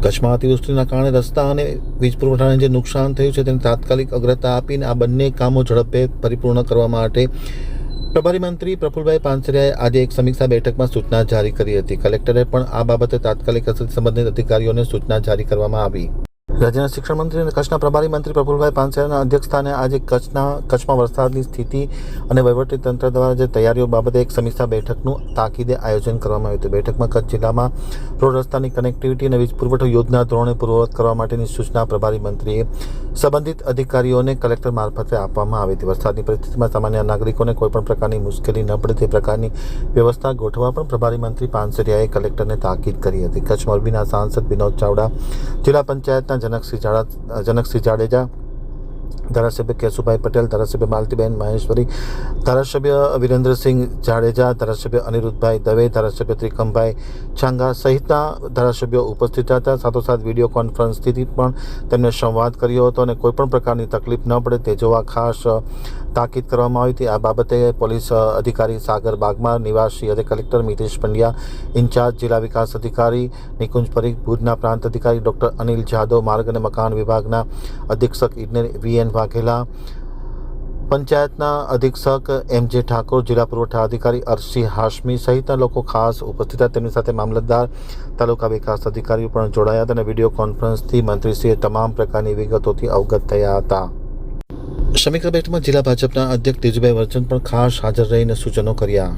કચ્છમાં અતિવૃષ્ટિના કારણે રસ્તા અને વીજ પુરવઠાને જે નુકસાન થયું છે તેને તાત્કાલિક અગ્રતા આપીને આ બંને કામો ઝડપે પરિપૂર્ણ કરવા માટે પ્રભારી મંત્રી પ્રફુલભાઈ પાનસરિયાએ આજે એક સમીક્ષા બેઠકમાં સૂચના જારી કરી હતી. કલેક્ટરે પણ આ બાબતે તાત્કાલિક અસર સંબંધિત અધિકારીઓને સૂચના જારી કરવામાં આવી. રાજ્યના શિક્ષણ મંત્રી અને કચ્છના પ્રભારી મંત્રી પ્રફુલભાઈ પાનસરિયાના અધ્યક્ષસ્થાને આજે કચ્છના કચ્છમાં વરસાદની સ્થિતિ અને તંત્ર દ્વારા જે તૈયારીઓ બાબતે એક સમીક્ષા બેઠકનું તાકીદે આયોજન કરવામાં આવ્યું હતું. બેઠકમાં કચ્છ જિલ્લામાં રોડ રસ્તાની કનેક્ટિવિટી અને વીજ પુરવઠો યોજના ધોરણે પૂર્વવત કરવા માટેની સૂચના પ્રભારી મંત્રીએ સંબંધિત અધિકારીઓને કલેક્ટર મારફતે આપવામાં આવી હતી. વરસાદની પરિસ્થિતિમાં સામાન્ય નાગરિકોને કોઈપણ પ્રકારની મુશ્કેલી ન પડે, તે પ્રકારની વ્યવસ્થા ગોઠવવા પણ પ્રભારી મંત્રી પાનસરિયાએ કલેક્ટરને તાકીદ કરી હતી. કચ્છ મોરબીના સાંસદ વિનોદ ચાવડા, જિલ્લા પંચાયતના જનકસિંહ જાડા, જનકસિંહ જાડેજા ધારાસભ્ય કેશુભાઈ પટેલ, ધારાસભ્ય માલતીબેન મહેશ્વરી, ધારાસભ્ય વિરેન્દ્રસિંહ જાડેજા, ધારાસભ્ય અનિરુદ્ધભાઈ દવે, ધારાસભ્ય ત્રિકમભાઈ છાંગા સહિતના ધારાસભ્યો ઉપસ્થિત હતા. સાથોસાથ વીડિયો કોન્ફરન્સથી પણ તેમને સંવાદ કર્યો હતો અને કોઈપણ પ્રકારની તકલીફ ન પડે તે જોવા ખાસ તાકીદ કરવામાં આવી હતી. આ બાબતે પોલીસ અધિકારી સાગર બાગમાર, નિવાસી અને કલેક્ટર મિતેશ પંડ્યા, ઇન્ચાર્જ જિલ્લા વિકાસ અધિકારી નિકુંજ પરીખ, ભુજના પ્રાંત અધિકારી ડૉક્ટર અનિલ જાદવ, માર્ગ અને મકાન વિભાગના અધિક્ષક ઇજનેર વી એન વાઘેલા, પંચાયતના અધિક્ષક એમ જે ઠાકોર, જિલ્લા પુરવઠા અધિકારી અરશી હાશમી સહિતના લોકો ખાસ ઉપસ્થિત હતા. તેમની સાથે મામલતદાર, તાલુકા વિકાસ અધિકારીઓ પણ જોડાયા હતા અને વીડિયો કોન્ફરન્સથી મંત્રીશ્રીએ તમામ પ્રકારની વિગતોથી અવગત થયા હતા. સમીક્ષા જિલ્લા ભાજપના અધ્યક્ષ તેજુભાઈ વર્ચન પણ ખાસ હાજર રહીને સૂચનો કર્યા.